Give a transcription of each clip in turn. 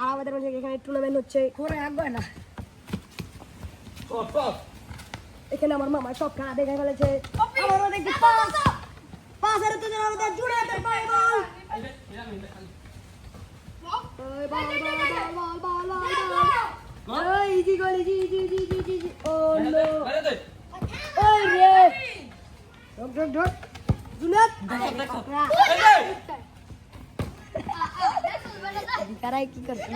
আর আমাদের এখানে টুর্নামেন্ট হচ্ছে না এখানে আমার মামা সব খেলা দেখে ফেলেছে। আমার মধ্যে একটি পাস পাসের তো যেন আমাদের জুড়ে বল। Easy goal easy easy easy easy easy easy oh no ওই রে ঢোক ঢোক ঢোক জুনাত কারাই কি করছে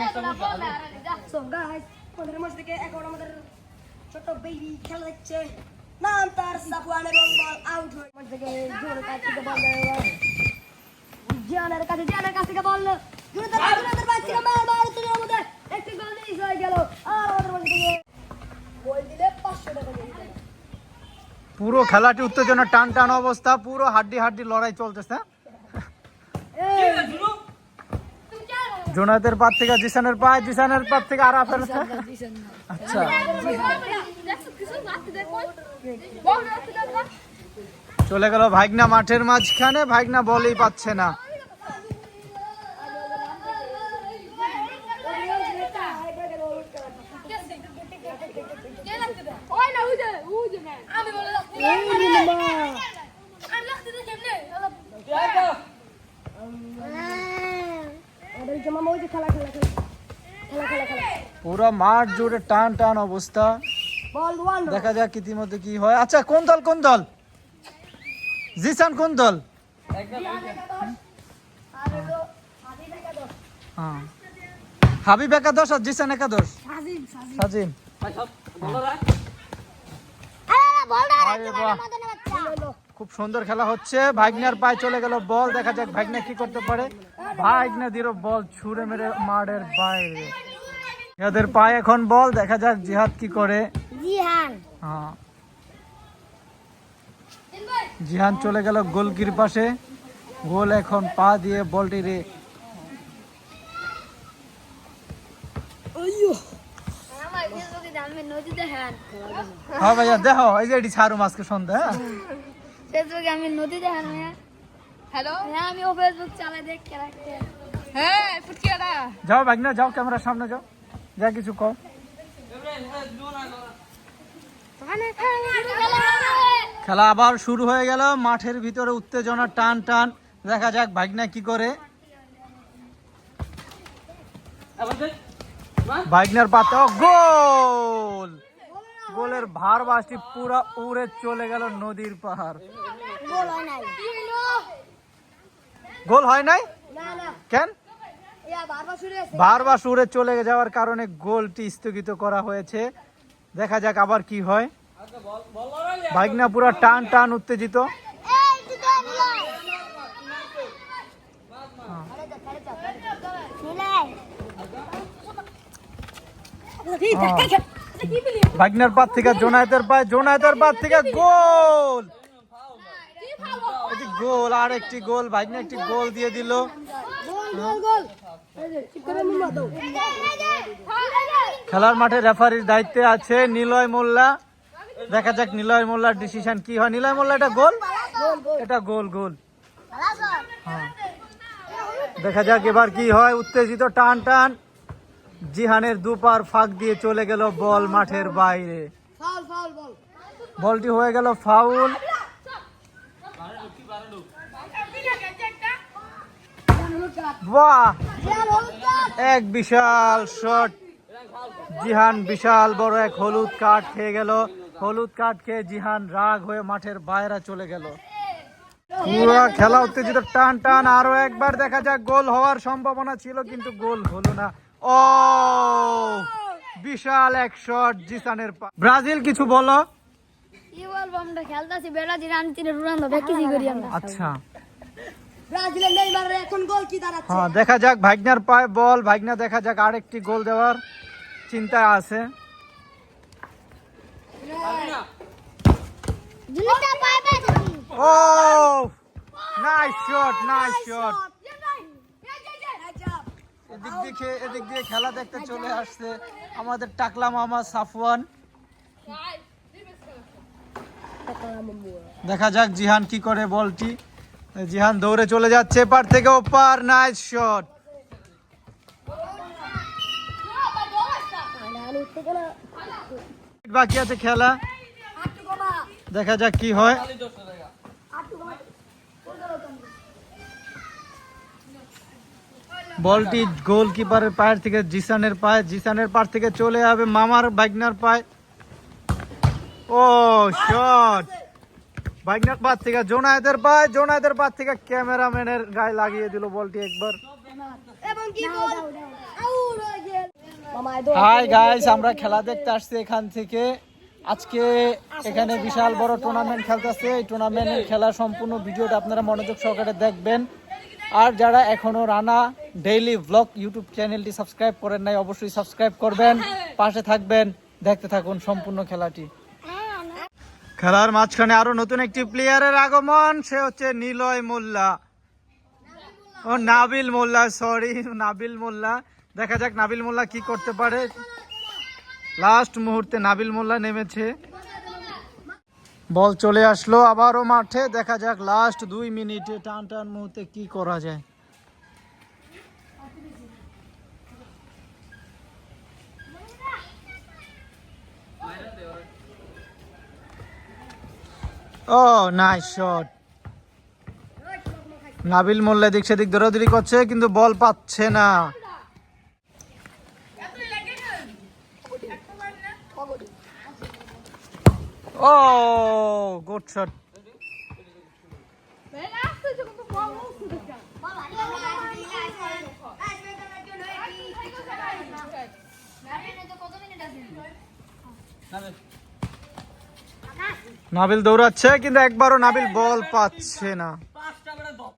সো গাইস আমাদের মাঝ থেকে এখন আমাদের ছোট বেবি খেলা দেখছে নাম তার সাফওয়ান এবং বল আউট হয়ে মাঝ থেকে জোরে কাছ থেকে বল জিয়ানের কাছে জিয়ানের কাছ থেকে বল জুনাতের জুনাতের বাচ্চা মার মার তুলে আমাদের একটি গোল মিস হয়ে গেল। আর আমাদের গোল। দিলে 500 টাকা দিয়ে পুরো খেলাটি উত্তেজনা টান টান অবস্থা পুরো হাড্ডি হাড্ডি লড়াই চলতেছে এই। জোনাতের পার থেকে জিসানের পায় জিসানের পার থেকে আরাফের আচ্ছা। চলে গেল ভাইগনা মাঠের মাঝখানে ভাইগনা বলই পাচ্ছে না। আমাদের জমা মৌজি খেলা খেলা খেলা খেলা খেলা খেলা পুরো মাঠ জুড়ে টান টান অবস্থা। দেখা যাক ইতিমধ্যে কি হয়। আচ্ছা কোন দল কোন দল? জিসান কোন দল? হ্যাঁ। হাবিব একাদশ আর জিসান একাদশ? সাজিম সাজিম সাজিম আরে বাহ খুব সুন্দর খেলা হচ্ছে। ভাগনার পায়ে চলে গেল বল। দেখা যাক ভাগনা কি করতে পারে। ভাগনা দিল বল ছুঁড়ে মেরে মাঠের বাইরে। এদের পায়ে এখন বল। দেখা যাক জিহাদ কি করে। জিহান। হ্যাঁ। জিহান চলে গেল গোলকির পাশে। গোল এখন পা দিয়ে বলটি রে। হ্যাঁ ভাইয়া দেখো এই যে এটি ছাড়ু মাছকে সন্ধ্যা হ্যাঁ? ফেসবুকে আমি নদীতে হ্যালো? হ্যাঁ আমি ও ফেসবুক চালাই রাখতে হ্যাঁ ফুটকিয়াটা যাও ভাগনা যাও ক্যামেরার সামনে যাও। যা কিছু কও। খেলা আবার শুরু হয়ে গেল মাঠের ভিতরে উত্তেজনা টান টান। দেখা যাক ভাগনা কি করে। ভাগনার পাতে ও, গোল! গোলের ভার বাসটি পুরা উড়ে চলে গেল নদীর পাহাড়। গোল হয় নাই। কেন? বারবার উড়ে চলে যাওয়ার কারণে গোলটি স্থগিত করা হয়েছে। দেখা যাক আবার কি হয়। ভাগনা পুরা টান টান উত্তেজিত। ভাগনার পাত থেকে জোনায়েতের পায় জোনায়েতের পাত থেকে গোল। গোল, আর একটি গোল, ভাগনা একটি গোল দিয়ে দিল। খেলার মাঠে রেফারির দায়িত্বে আছে নিলয় মোল্লা। দেখা যাক নিলয় মোল্লার ডিসিশন কি হয়। নিলয় মোল্লা, এটা গোল? এটা গোল গোল। হ্যাঁ। দেখা যাক এবার কি হয়। উত্তেজিত টান টান। জিহানের দুপার ফাঁক দিয়ে চলে গেল বল মাঠের বাইরে। বলটি হয়ে গেল ফাউল। বাহ! এক বিশাল শট। জিহান বিশাল বড় এক হলুদ কার্ড খেয়ে গেল। হলুদ কার্ড খেয়ে জিহান রাগ হয়ে মাঠের বাইরে চলে গেল। খেলা উত্তেজিত। টান টান, আরও একবার দেখা যাক। গোল হওয়ার সম্ভাবনা ছিল, কিন্তু গোল হলো না। ও বিশাল এক শট জিসানের পা- ব্রাজিল কিছু বলো। কি বলব আমরা খেলতেছি করি আচ্ছা। ব্রাজিলের নেইমারের এখন গোল কি দাঁড়াচ্ছে হ্যাঁ দেখা যাক ভাগনার পায়ে বল। ভাগনা দেখা যাক আরেকটি গোল দেওয়ার চিন্তায় আছে। Oh nice shot nice shot এদিক দিয়ে এদিক দিয়ে খেলা দেখতে চলে আসছে আমাদের টাকলা মামা সাফওয়ান। দেখা যাক জিহান কি করে বলটি। জিহান দৌড়ে চলে যাচ্ছে, এপার থেকে ওপার নাইস শট। বাকি আছে খেলা। দেখা যাক কি হয়। বলটি গোলকিপারের পায়ের থেকে জিসানের পায়ে জিসানের পার থেকে চলে যাবে মামার বাইকনার পায়ে। ও শট বাইকনার পার থেকে জোনায়েদের পায়ে জোনায়েদের পার থেকে ক্যামেরাম্যানের গায়ে লাগিয়ে দিল বলটি একবার। হাই গাইস আমরা খেলা দেখতে আসছি এখান থেকে। আজকে এখানে বিশাল বড় টুর্নামেন্ট খেলতেছে। এই টুর্নামেন্টের খেলা সম্পূর্ণ ভিডিওটা আপনারা মনোযোগ সহকারে দেখবেন। আর যারা এখনও রানা ডেইলি ব্লগ ইউটিউব চ্যানেলটি সাবস্ক্রাইব করেন নাই অবশ্যই সাবস্ক্রাইব করবেন পাশে থাকবেন দেখতে থাকুন সম্পূর্ণ খেলাটি। খেলার মাঝখানে আরও নতুন একটি প্লেয়ারের আগমন সে হচ্ছে নিলয় মোল্লা। ও নাবিল মোল্লা সরি নাবিল মোল্লা। দেখা যাক নাবিল মোল্লা কি করতে পারে। লাস্ট মুহূর্তে নাবিল মোল্লা নেমেছে। বল চলে আসলো আবারও মাঠে। দেখা যাক লাস্ট দুই মিনিটে টান টান মুহূর্তে কি করা যায়। Oh nice shot Nabil Molla দিক সেদিক দৌড়াদৌড়ি করছে, কিন্তু বল পাচ্ছে না। ও গুড শট নাবিল দৌড়াচ্ছে কিন্তু একবারও নাবিল বল পাচ্ছে না।